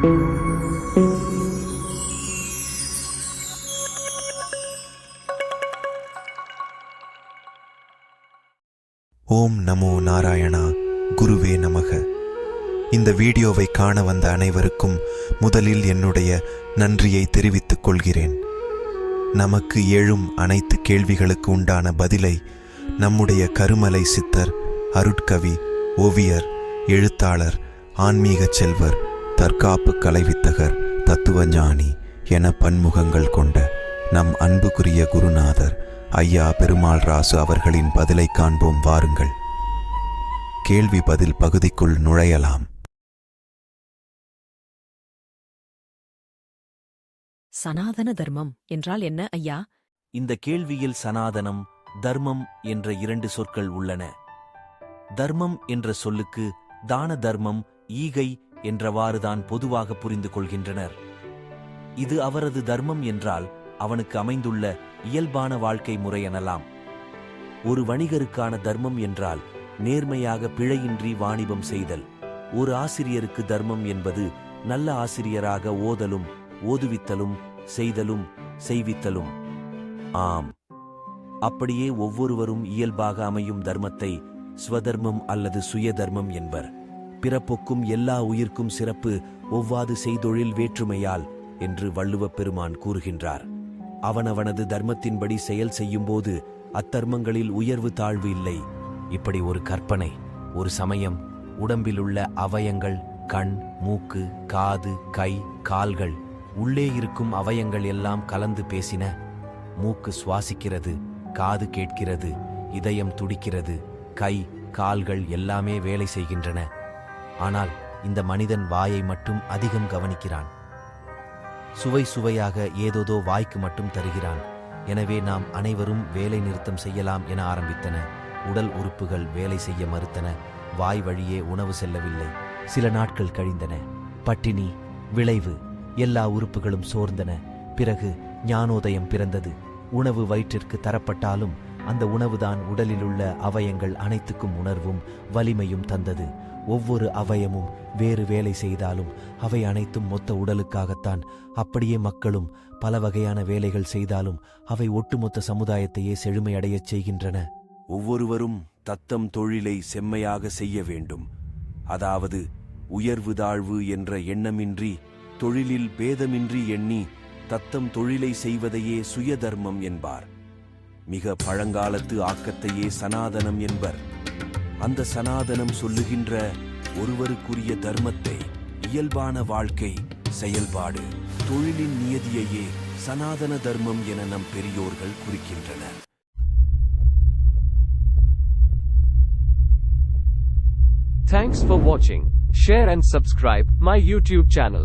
ஓம் நமோ நாராயணா குருவே நமக. இந்த வீடியோவை காண வந்த அனைவருக்கும் முதலில் என்னுடைய நன்றியை தெரிவித்துக் கொள்கிறேன். நமக்கு எழும் அனைத்து கேள்விகளுக்கு உண்டான பதிலை நம்முடைய கருமலை சித்தர் அருட்கவி ஓவியர் எழுத்தாளர் ஆன்மீக செல்வர் தற்காப்பு கலைவித்தகர் தத்துவஞானி என பன்முகங்கள் கொண்ட நம் அன்புக்குரிய குருநாதர் ஐயா பெருமாள் ராசு அவர்களின் பதிலை காண்போம் வாருங்கள். கேள்வி பதில் பகுதிக்குள் நுழையலாம். சனாதன தர்மம் என்றால் என்ன ஐயா? இந்த கேள்வியில் சனாதனம் தர்மம் என்ற இரண்டு சொற்கள் உள்ளன. தர்மம் என்ற சொல்லுக்கு தான தர்மம் ஈகை என்றவாறுதான் பொதுவாக புரிந்து கொள்கின்றனர். இது அவரது தர்மம் என்றால் அவனுக்கு அமைந்துள்ள இயல்பான வாழ்க்கை முறை எனலாம். ஒரு வணிகருக்கான தர்மம் என்றால் நேர்மையாக பிழையின்றி வாணிபம் செய்தல். ஒரு ஆசிரியருக்கு தர்மம் என்பது நல்ல ஆசிரியராக ஓதலும் ஓதுவித்தலும் செய்தலும் செய்வித்தலும். ஆம். அப்படியே ஒவ்வொருவரும் இயல்பாக அமையும் தர்மத்தை ஸ்வதர்மம் அல்லது சுயதர்மம் என்பர். பிறப்புக்கும் எல்லா உயிர்க்கும் சிறப்பு ஒவ்வாது செய்தொழில் வேற்றுமையால் என்று வள்ளுவப் பெருமான் கூறுகின்றார். அவனவனது தர்மத்தின்படி செயல் செய்யும்போது அத்தர்மங்களில் உயர்வு தாழ்வு இல்லை. இப்படி ஒரு கற்பனை ஒரு சமயம் உடம்பிலுள்ள அவயங்கள் கண் மூக்கு காது கை கால்கள் உள்ளே இருக்கும் அவயங்கள் எல்லாம் கலந்து பேசின மூக்கு சுவாசிக்கிறது காது கேட்கிறது இதயம் துடிக்கிறது கை கால்கள் எல்லாமே வேலை செய்கின்றன. ஆனால் இந்த மனிதன் வாயை மட்டும் அதிகம் கவனிக்கிறான். சுவை சுவையாக ஏதோதோ வாய்க்கு மட்டும் தருகிறான். எனவே நாம் அனைவரும் வேலை நிறுத்தம் செய்யலாம் என ஆரம்பித்தன. உடல் உறுப்புகள் வேலை செய்ய மறுத்தன. வாய் வழியே உணவு செல்லவில்லை. சில நாட்கள் கழிந்தன. பட்டினி விளைவு எல்லா உறுப்புகளும் சோர்ந்தன. பிறகு ஞானோதயம் பிறந்தது. உணவு வயிற்றிற்கு தரப்பட்டாலும் அந்த உணவுதான் உடலிலுள்ள அவயங்கள் அனைத்துக்கும் உணர்வும் வலிமையும் தந்தது. ஒவ்வொரு அவயமும் வேறு வேலை செய்தாலும் அவை அனைத்தும் மொத்த உடலுக்காகத்தான். அப்படியே மக்களும் பல வகையான வேலைகள் செய்தாலும் அவை ஒட்டுமொத்த சமுதாயத்தையே செழுமையடையச் செய்கின்றன. ஒவ்வொருவரும் தத்தம் தொழிலை செம்மையாக செய்ய வேண்டும். அதாவது உயர்வு தாழ்வு என்ற எண்ணமின்றி தொழிலில் பேதமின்றி எண்ணி தத்தம் தொழிலை செய்வதையே சுயதர்மம் என்பார். மிக பழங்காலத்து ஆக்கத்தையே சனாதனம் என்பர் அந்த சனாதனம் சொல்லுகின்ற ஒருவருக்குரிய தர்மத்தை இயல்பான வாழ்க்கை செயல்பாடு தொழிலின் நியதியையே சனாதன தர்மம் என நம் பெரியோர்கள் குறிக்கின்றனர் Thanks for watching. Share and subscribe my YouTube channel.